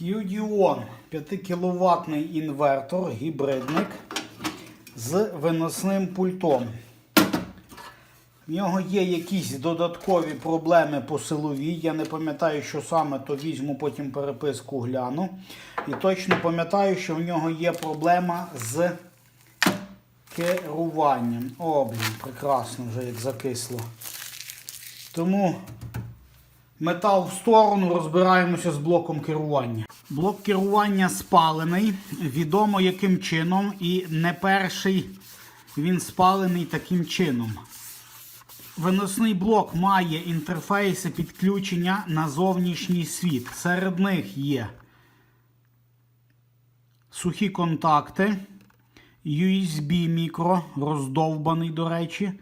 QDON 5 кВт інвертор, гібридник з виносним пультом. В нього є якісь додаткові проблеми по силовій. Я не пам'ятаю, що саме, то візьму потім переписку гляну. І точно пам'ятаю, що в нього є проблема з керуванням. О, блін, прекрасно вже як закисло. Тому метал в сторону, розбираємося з блоком керування. Блок керування спалений, відомо яким чином, і не перший він спалений таким чином. Виносний блок має інтерфейси підключення на зовнішній світ. Серед них є сухі контакти, USB мікро, роздовбаний, до речі.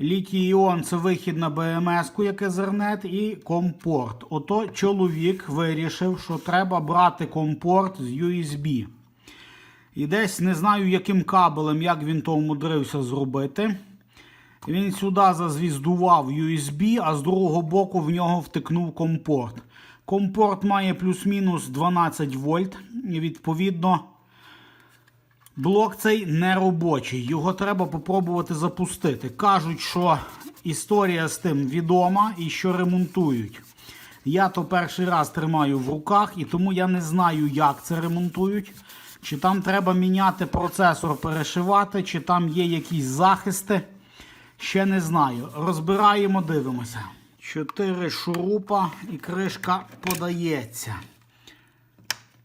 Літій іон це вихід на БМС-ку, як Ethernet, і компорт. Ото чоловік вирішив, що треба брати компорт з USB. І десь не знаю, яким кабелем, як він то умудрився зробити. Він сюди зазвіздував USB, а з другого боку в нього втикнув компорт. Компорт має плюс-мінус 12 вольт. І відповідно. Блок цей не робочий, його треба попробувати запустити. Кажуть, що історія з тим відома і що ремонтують. Я то перший раз тримаю в руках, і тому я не знаю, як це ремонтують. Чи там треба міняти процесор, перешивати, чи там є якісь захисти. Ще не знаю. Розбираємо, дивимося. Чотири шурупа і кришка подається.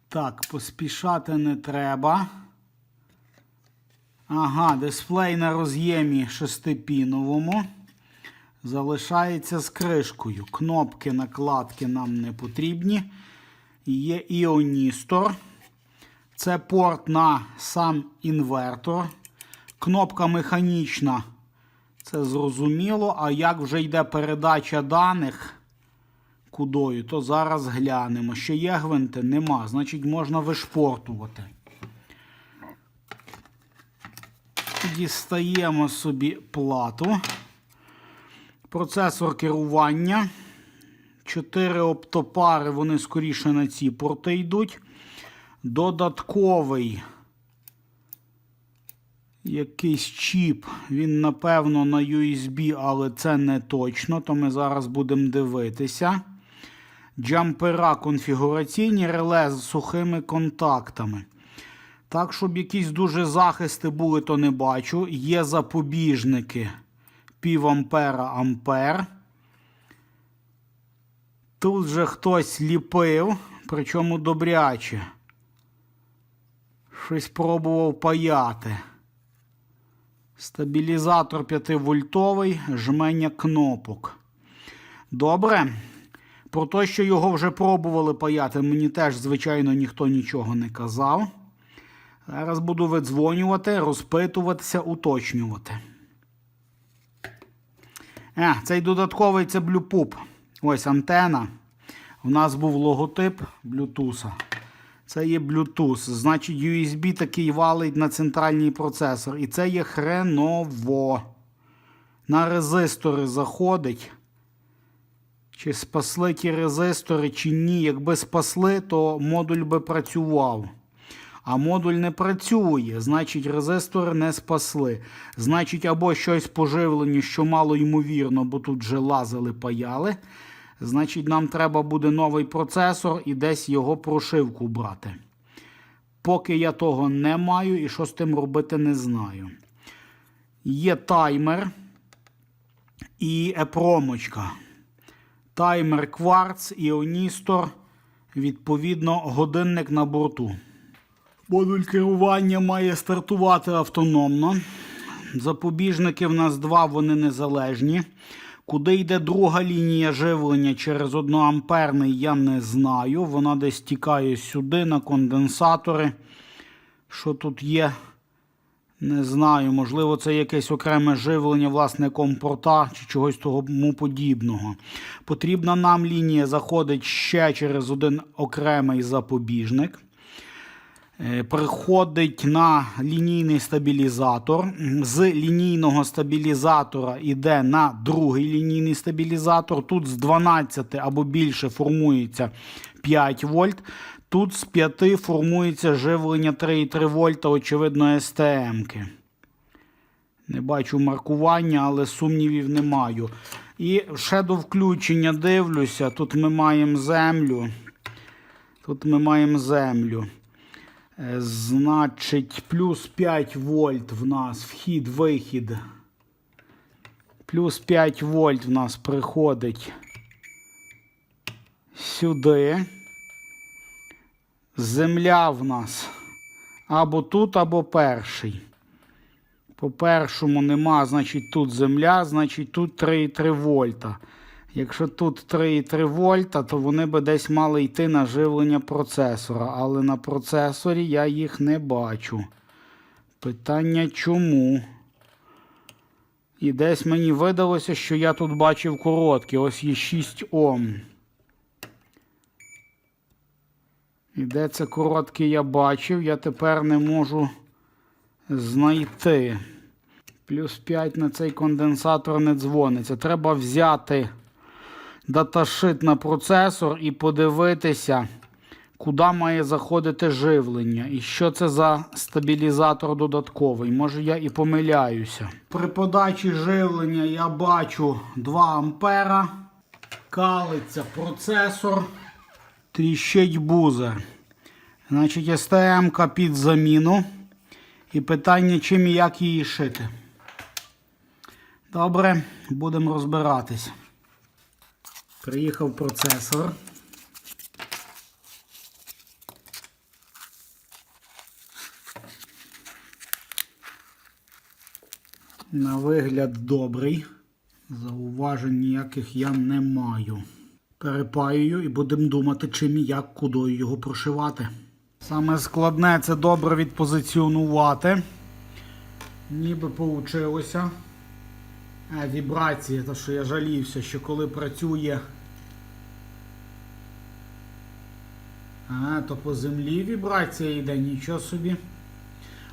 Так, поспішати не треба. Ага, дисплей на роз'ємі шестипіновому. Залишається з кришкою. Кнопки накладки нам не потрібні. Є іоністор. Це порт на сам інвертор. Кнопка механічна. Це зрозуміло. А як вже йде передача даних кудою, то зараз глянемо. Ще є гвинти? Нема. Значить, можна вишпортувати. Дістаємо собі плату. Процесор керування. Чотири оптопари, вони скоріше на ці порти йдуть. Додатковий якийсь чіп. Він, напевно, на USB, але це не точно, то ми зараз будемо дивитися. Джампера конфігураційні реле з сухими контактами. Так, щоб якісь дуже захисти були, то не бачу. Є запобіжники пів ампера ампер. Тут же хтось ліпив, причому добряче. Щось пробував паяти. Стабілізатор 5 вольтовий, жмення кнопок. Добре. Про те, що його вже пробували паяти, мені теж, звичайно, ніхто нічого не казав. Зараз буду видзвонювати, розпитуватися, уточнювати. Е, цей додатковий це Bluetooth. Ось антена. У нас був логотип Bluetooth. Це є Bluetooth. Значить, USB такий валить на центральний процесор. І це є хреново. На резистори заходить. Чи спасли ті резистори, чи ні. Якби спасли, то модуль би працював. А модуль не працює, значить, резистори не спасли. Значить, або щось поживлені, що мало ймовірно, бо тут вже лазили, паяли. Значить, нам треба буде новий процесор і десь його прошивку брати. Поки я того не маю і що з тим робити, не знаю. Є таймер і епромочка. Таймер кварц, іоністор, відповідно, годинник на борту. Модуль керування має стартувати автономно. Запобіжники в нас два, вони незалежні. Куди йде друга лінія живлення через 1 амперний, я не знаю. Вона десь тікає сюди на конденсатори. Що тут є? Не знаю. Можливо, це якесь окреме живлення власне компорта чи чогось тому подібного. Потрібна нам лінія заходить ще через один окремий запобіжник. Е, Приходить на лінійний стабілізатор. З лінійного стабілізатора йде на другий лінійний стабілізатор. Тут з 12 або більше формується 5 вольт. Тут з 5 формується живлення 3,3 вольта, очевидно, СТМ-ки. Не бачу маркування, але сумнівів не маю. І ще до включення дивлюся. Тут ми маємо землю. Тут ми маємо землю. Е, Значить, плюс 5 вольт в нас вхід-вихід. Плюс 5 вольт в нас приходить сюди. Земля в нас або тут, або перший. По першому нема, значить тут земля, значить тут 3,3 вольта. Якщо тут 3,3 вольта, то вони би десь мали йти на живлення процесора. Але на процесорі я їх не бачу. Питання чому? І десь мені видалося, що я тут бачив короткі. Ось є 6 Ом. І де це коротке я бачив, я тепер не можу знайти. Плюс 5 на цей конденсатор не дзвониться. Треба взяти даташит на процесор і подивитися, куди має заходити живлення. І що це за стабілізатор додатковий. Може я і помиляюся. При подачі живлення я бачу 2 ампера. Калиться процесор. Тріщить бузер. Значить, STM під заміну. І питання, чим і як її шити. Добре, будемо розбиратись. Приїхав процесор. На вигляд добрий. Зауважень ніяких я не маю. Перепаюю і будемо думати, чим і як кудою його прошивати. Саме складне це добре відпозиціонувати. Ніби получилося. А, вібрації, то що я жалівся, що коли працює. А, то по землі вібрація йде, нічого собі.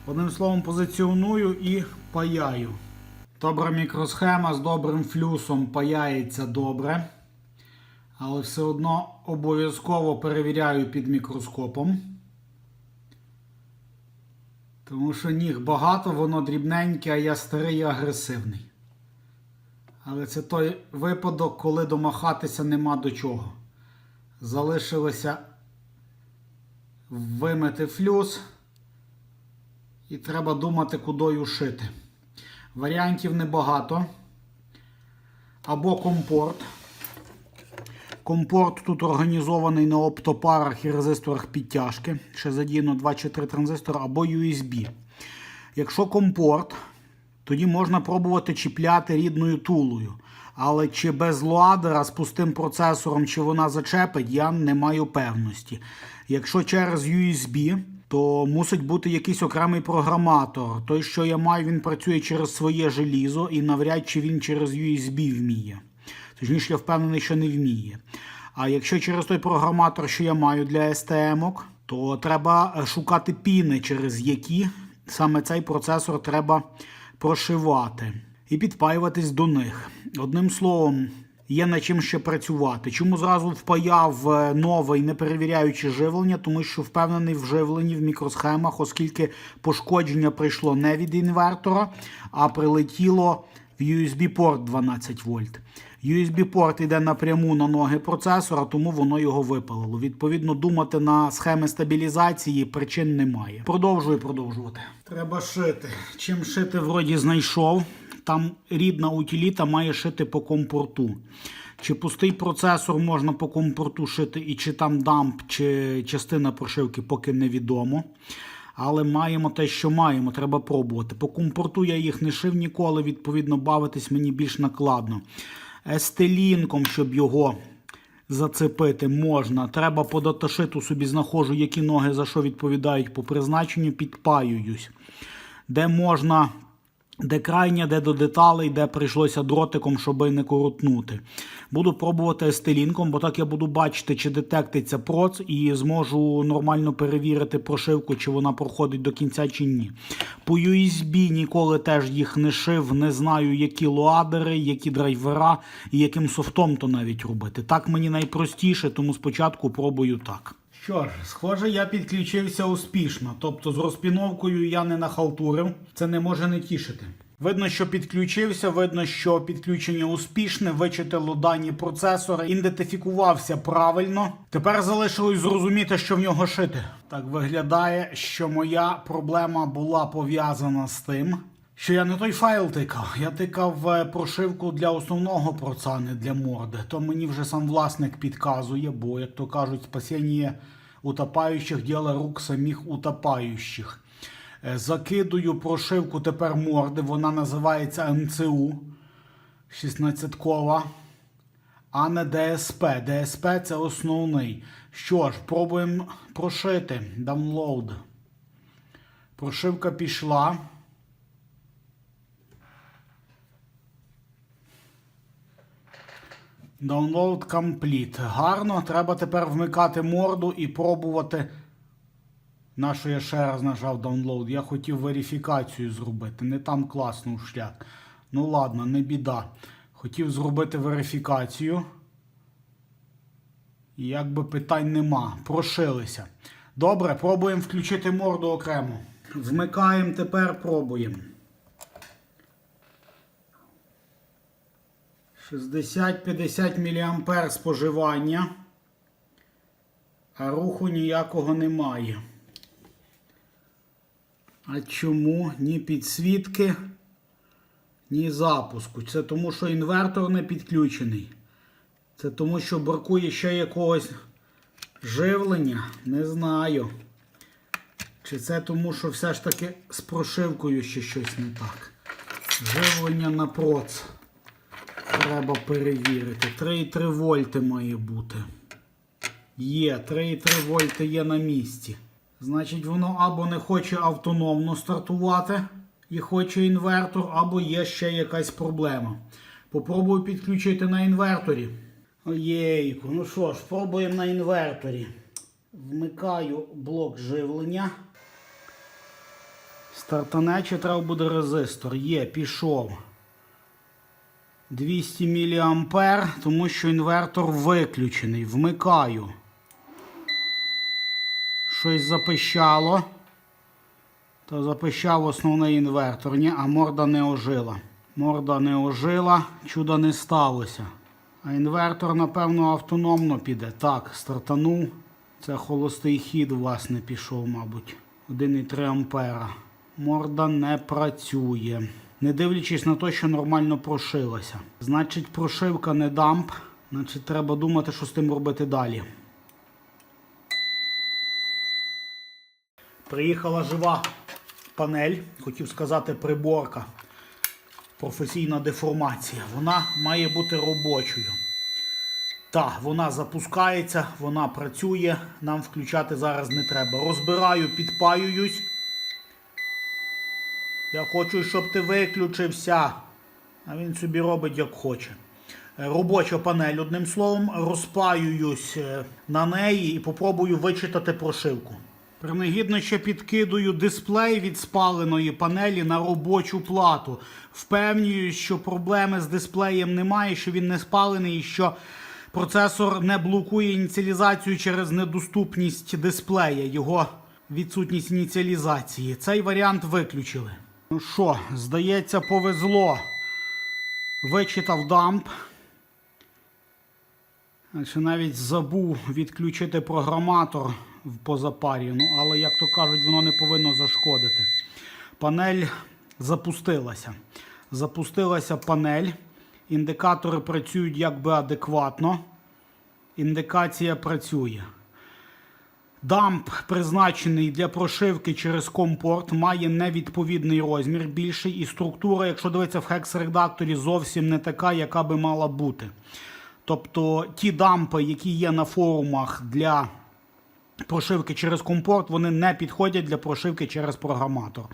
Одним словом, позиціоную і паяю. Добра мікросхема з добрим флюсом паяється добре. Але все одно обов'язково перевіряю під мікроскопом. Тому що ніг багато, воно дрібненьке, а я старий і агресивний. Але це той випадок, коли домахатися нема до чого. Залишилося вимити флюс. І треба думати, кудою шити. Варіантів небагато. Або компорт. Компорт тут організований на оптопарах і резисторах підтяжки. Ще задіяно 2 чи 3 транзистори або USB. Якщо компорт, тоді можна пробувати чіпляти рідною тулою. Але чи без луадера з пустим процесором, чи вона зачепить, я не маю певності. Якщо через USB, то мусить бути якийсь окремий програматор. Той, що я маю, він працює через своє желізо і навряд чи він через USB вміє. Точніше, я впевнений, що не вміє. А якщо через той програматор, що я маю для STM, то треба шукати піни, через які саме цей процесор треба прошивати і підпаюватись до них. Одним словом, є над чим ще працювати. Чому зразу впаяв е, новий, не перевіряючи живлення, тому що впевнений в живленні в мікросхемах, оскільки пошкодження прийшло не від інвертора, а прилетіло в USB-порт 12 вольт. USB-порт йде напряму на ноги процесора, тому воно його випалило. Відповідно, думати на схеми стабілізації причин немає. Продовжую продовжувати. Треба шити. Чим шити вроді знайшов. Там рідна утиліта має шити по компорту. Чи пустий процесор можна по компорту шити, і чи там дамп, чи частина прошивки, поки невідомо. Але маємо те, що маємо, треба пробувати. По компорту я їх не шив ніколи, відповідно, бавитись мені більш накладно. Естелінком, щоб його зацепити, можна. Треба по даташиту собі знаходжу, які ноги за що відповідають по призначенню, підпаююсь. Де можна де крайня, де до деталей, де прийшлося дротиком, щоб не коротнути. Буду пробувати естелінком, бо так я буду бачити, чи детектиться проц, і зможу нормально перевірити прошивку, чи вона проходить до кінця, чи ні. По USB ніколи теж їх не шив, не знаю, які лоадери, які драйвера і яким софтом то навіть робити. Так мені найпростіше, тому спочатку пробую так. Що ж, схоже, я підключився успішно. Тобто з розпіновкою я не нахалтурив. Це не може не тішити. Видно, що підключився, видно, що підключення успішне, вичитало дані процесора, ідентифікувався правильно. Тепер залишилось зрозуміти, що в нього шити. Так виглядає, що моя проблема була пов'язана з тим, що я не той файл тикав. Я тикав е, прошивку для основного проца, не для морди. То мені вже сам власник підказує, бо, як то кажуть, спасіння утопаючих діло рук самих утопаючих. Е, Закидую прошивку тепер морди, вона називається МЦУ 16-кова, а не ДСП. ДСП це основний. Що ж, пробуємо прошити. Download. Прошивка пішла. Download complete. Гарно. Треба тепер вмикати морду і пробувати. На що я ще раз нажав download. Я хотів верифікацію зробити. Не там класнув шлях. Ну ладно, не біда. Хотів зробити верифікацію. І якби питань нема. Прошилися. Добре, пробуємо включити морду окремо. Вмикаємо тепер, пробуємо. 60-50 мА споживання, а руху ніякого немає. А чому ні підсвітки, ні запуску? Це тому, що інвертор не підключений. Це тому, що бракує ще якогось живлення. Не знаю. Чи це тому, що все ж таки з прошивкою ще щось не так. Живлення на проц. Треба перевірити. 3,3 вольти має бути. Є, 3,3 вольти є на місці. Значить, воно або не хоче автономно стартувати і хоче інвертор, або є ще якась проблема. Попробую підключити на інверторі. Оєйку, ну що ж, спробуємо на інверторі. Вмикаю блок живлення. Стартане чи треба буде резистор. Є, пішов. 200 мА, тому що інвертор виключений. Вмикаю. Щось запищало. То запищав основний інвертор. Ні, а морда не ожила. Морда не ожила, чуда не сталося. А інвертор, напевно, автономно піде. Так, стартанув. Це холостий хід, власне, пішов, мабуть. 1,3 ампера. Морда не працює. Не дивлячись на те, що нормально прошилася. Значить, прошивка не дамп. Значить, треба думати, що з тим робити далі. Приїхала жива панель, хотів сказати, приборка. Професійна деформація. Вона має бути робочою. Так, вона запускається, вона працює. Нам включати зараз не треба. Розбираю, підпаююсь. Я хочу, щоб ти виключився. А він собі робить як хоче. Е, Робоча панель, одним словом, розпаююсь е, на неї і попробую вичитати прошивку. Принагідно ще підкидую дисплей від спаленої панелі на робочу плату. Впевнююсь, що проблеми з дисплеєм немає, що він не спалений і що процесор не блокує ініціалізацію через недоступність дисплея, його відсутність ініціалізації. Цей варіант виключили. Ну що, здається, повезло. Вичитав дамп. Значить, навіть забув відключити програматор в позапарі. Ну, але, як то кажуть, воно не повинно зашкодити. Панель запустилася. Запустилася панель. Індикатори працюють якби адекватно. Індикація працює. Дамп, призначений для прошивки через компорт, має невідповідний розмір більший, і структура, якщо дивитися в хекс-редакторі, зовсім не така, яка би мала бути. Тобто ті дампи, які є на форумах для прошивки через компорт, вони не підходять для прошивки через програматор.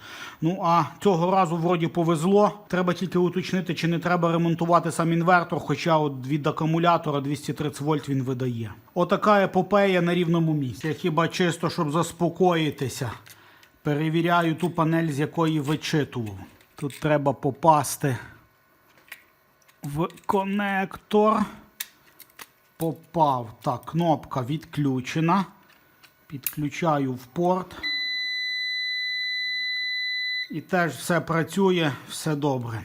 Ну а цього разу вроді повезло. Треба тільки уточнити, чи не треба ремонтувати сам інвертор, хоча от від акумулятора 230 вольт він видає. Отака епопея на рівному місці. Я хіба чисто, щоб заспокоїтися. Перевіряю ту панель, з якої вичитував. Тут треба попасти в конектор. Попав. Так, кнопка відключена. Підключаю в порт. І теж все працює, все добре.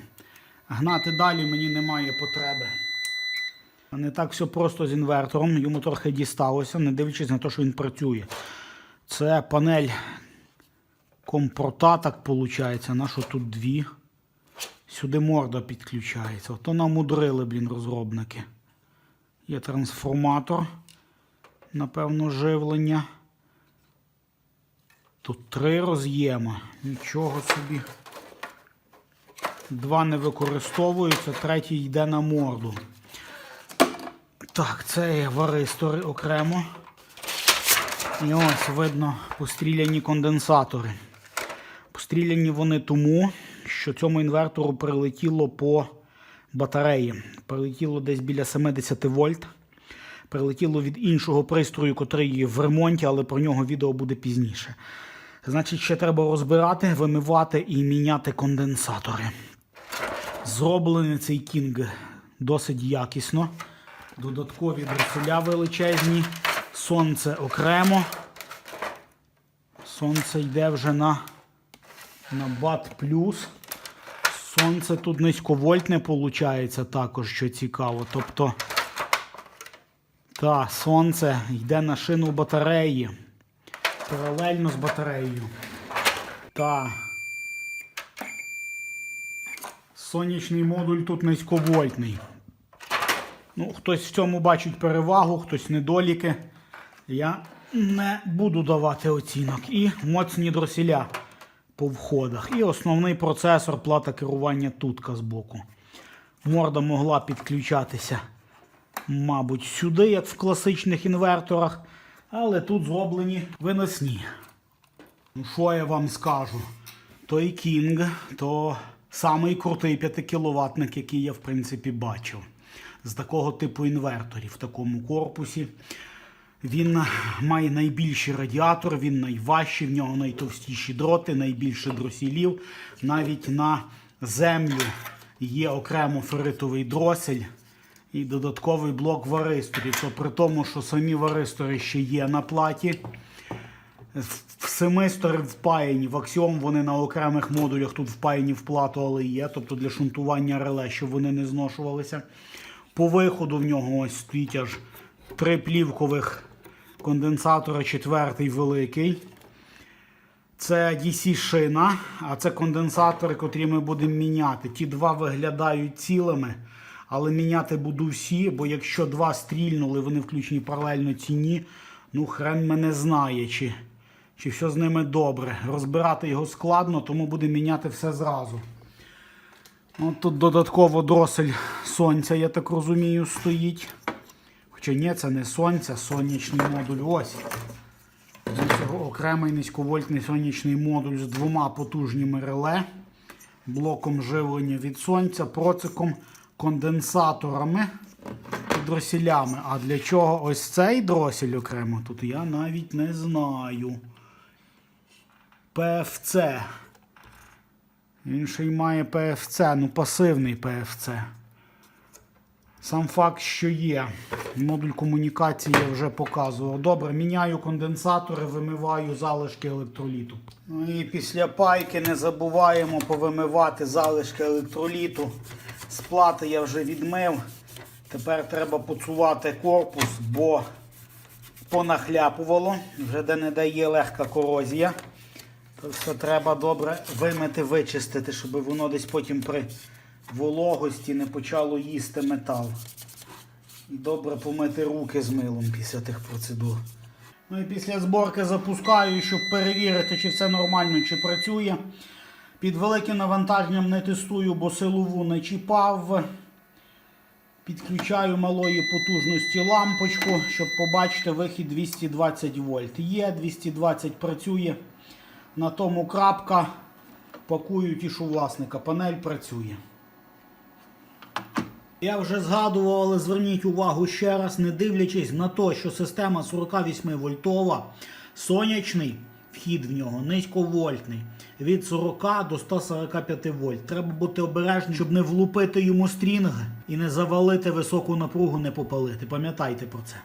Гнати далі мені немає потреби. Не так все просто з інвертором. Йому трохи дісталося, не дивлячись на те, що він працює. Це панель компорта, так виходить. На що тут дві? Сюди морда підключається. Ото намудрили, блін, розробники. Є трансформатор, напевно, живлення. Тут три роз'єми. Нічого собі. Два не використовуються, третій йде на морду. Так, це варистори окремо. І ось видно постріляні конденсатори. Постріляні вони тому, що цьому інвертору прилетіло по батареї. Прилетіло десь біля 70 вольт. Прилетіло від іншого пристрою, котрий в ремонті, але про нього відео буде пізніше. Значить, ще треба розбирати, вимивати і міняти конденсатори. Зроблений цей кінг досить якісно. Додаткові дроселя величезні, сонце окремо. Сонце йде вже на, на бат плюс. Сонце тут низьковольтне виходить також, що цікаво. Тобто, та, сонце йде на шину батареї. Паралельно з батареєю. Та. Сонячний модуль тут низьковольтний. Ну, хтось в цьому бачить перевагу, хтось недоліки. Я не буду давати оцінок. І моцні дросіля по входах. І основний процесор, плата керування тутка збоку. Морда могла підключатися, мабуть, сюди, як в класичних інверторах. Але тут зроблені виносні. Ну, що я вам скажу? Той King, то самий крутий 5 кіловатник, який я в принципі бачив. З такого типу інверторів в такому корпусі. Він має найбільший радіатор, він найважчий, в нього найтовстіші дроти, найбільше дросілів. Навіть на землю є окремо ферритовий дросель і додатковий блок варисторів. То при тому, що самі варистори ще є на платі. Семистори впаяні, в аксіом вони на окремих модулях тут впаяні в плату, але є, тобто для шунтування реле, щоб вони не зношувалися. По виходу в нього ось стоїть аж три плівкових конденсатора, четвертий великий. Це DC шина, а це конденсатори, котрі ми будемо міняти. Ті два виглядають цілими, але міняти буду всі, бо якщо два стрільнули, вони включені паралельно ціні, ну хрен мене знає, чи, чи все з ними добре. Розбирати його складно, тому будемо міняти все зразу. От тут додатково дросель сонця, я так розумію, стоїть. Хоча ні, це не сонця, сонячний модуль. Ось. Ось окремий низьковольтний сонячний модуль з двома потужніми реле, блоком живлення від сонця, проциком, конденсаторами і дросілями. А для чого ось цей дросіль окремо тут я навіть не знаю. ПФЦ. Він ще й має ПФЦ, ну пасивний ПФЦ. Сам факт, що є. Модуль комунікації я вже показував. Добре, міняю конденсатори, вимиваю залишки електроліту. Ну і після пайки не забуваємо повимивати залишки електроліту. З плати я вже відмив. Тепер треба поцувати корпус, бо понахляпувало, вже де не дає легка корозія. То все треба добре вимити, вичистити, щоб воно десь потім при вологості не почало їсти метал. Добре помити руки з милом після тих процедур. Ну і після зборки запускаю, щоб перевірити, чи все нормально, чи працює. Під великим навантаженням не тестую, бо силову не чіпав. Підключаю малої потужності лампочку, щоб побачити вихід 220 вольт. Є 220 працює. На тому крапка. Пакую тішу власника. Панель працює. Я вже згадував, але зверніть увагу ще раз, не дивлячись на те, що система 48 вольтова, сонячний вхід в нього низьковольтний. Від 40 до 145 вольт. Треба бути обережним, щоб не влупити йому стрінг і не завалити високу напругу, не попалити. Пам'ятайте про це.